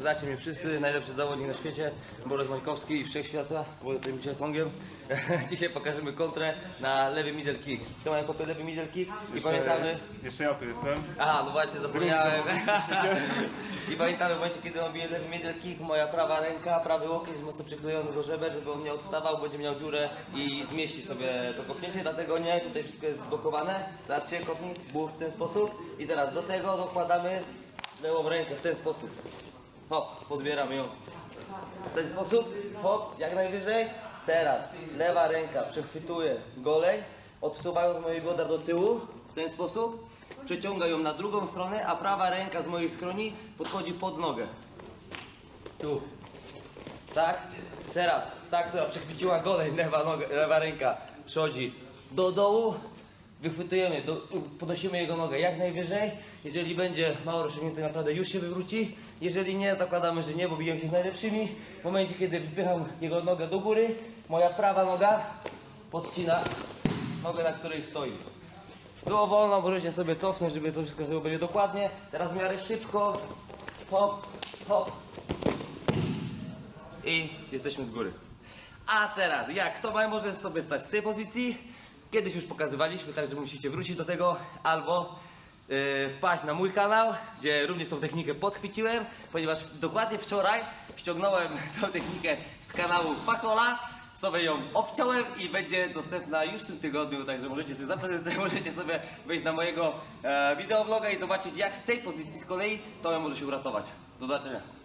Znacie mnie wszyscy, najlepszy zawodnik na świecie, Borys Mańkowski i Wszechświata, bo jestem dzisiaj songiem. dzisiaj pokażemy kontrę na lewy middle kick. To mają kopie lewy middle kick i pamiętamy... Jeszcze ja tu jestem. Aha, no właśnie, zapomniałem. I pamiętamy w momencie, kiedy on bije lewy middle kick, moja prawa ręka, prawy łokieć jest mocno przyklejony do żeber, żeby on nie odstawał, będzie miał dziurę i zmieści sobie to kopnięcie, dlatego nie, tutaj wszystko jest zblokowane. Zobaczcie, kopnij, buch w ten sposób. I teraz do tego dokładamy lewą rękę w ten sposób. Hop, podbieramy ją. W ten sposób, hop, jak najwyżej. Teraz lewa ręka przechwytuje goleń, odsuwając moje biodra do tyłu, w ten sposób. Przeciąga ją na drugą stronę, a prawa ręka z mojej skroni podchodzi pod nogę. Tu. Tak? Teraz, ta, która przechwyciła goleń, lewa, noga, lewa ręka przechodzi do dołu, wychwytujemy, podnosimy jego nogę jak najwyżej. Jeżeli będzie mało rozciągnięty, naprawdę już się wywróci. Jeżeli nie, zakładamy, że nie, bo biję się z najlepszymi. W momencie, kiedy wypycham jego nogę do góry, moja prawa noga podcina nogę, na której stoi. Było wolno, możecie sobie cofnąć, żeby to wszystko sobie będzie dokładnie. Teraz w miarę szybko. Hop, hop, i jesteśmy z góry. A teraz, jak ma, może sobie stać z tej pozycji? Kiedyś już pokazywaliśmy, także musicie wrócić do tego albo yy, wpaść na mój kanał, gdzie również tą technikę podchwyciłem, ponieważ dokładnie wczoraj ściągnąłem tą technikę z kanału Pakola, sobie ją obciąłem i będzie dostępna już w tym tygodniu, także możecie sobie zaprezentować, możecie sobie wejść na mojego e, wideobloga i zobaczyć jak z tej pozycji z kolei to może się uratować. Do zobaczenia.